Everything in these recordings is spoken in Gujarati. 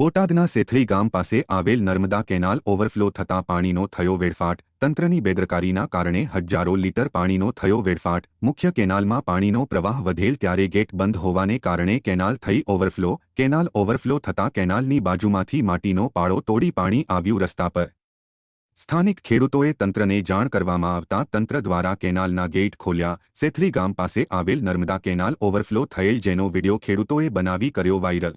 બોટાદના સેથળી ગામ પાસે આવેલ નર્મદા કેનાલ ઓવરફ્લો થતા પાણીનો થયો વેડફાટ. તંત્રની બેદરકારીના કારણે હજારો લીટર પાણીનો થયો વેડફાટ. મુખ્ય કેનાલમાં પાણીનો પ્રવાહ વધેલ ત્યારે ગેટ બંધ હોવાને કારણે કેનાલ થઈ ઓવરફ્લો. કેનાલ ઓવરફ્લો થતા કેનાલની બાજુમાંથી માટીનો પાળો તોડી પાણી આવ્યું રસ્તા પર. સ્થાનિક ખેડૂતોએ તંત્રને જાણ કરવામાં આવતા તંત્ર દ્વારા કેનાલના ગેટ ખોલ્યા. સેથરી ગામ પાસે આવેલ નર્મદા કેનાલ ઓવરફ્લો થયેલ જેનો વીડિયો ખેડૂતોએ બનાવી કર્યો વાયરલ.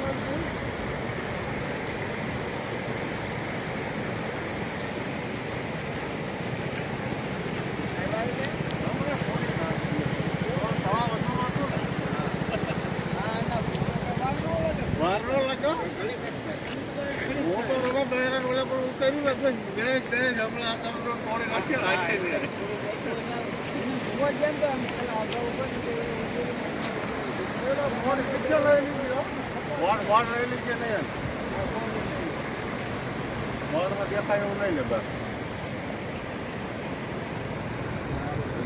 ઓલા નથી મેં દેખ હમણાં તમને કોણે નાખ્યો રાખે ને બોર્ડ બોર્ડ રહેલી છે નહીં બોર્ડમાં દેખાય એવું નહીં ને બસ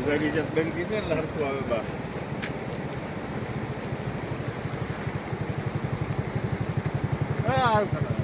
ગરી જે બેન છે એટલે હરખું આવે બા હા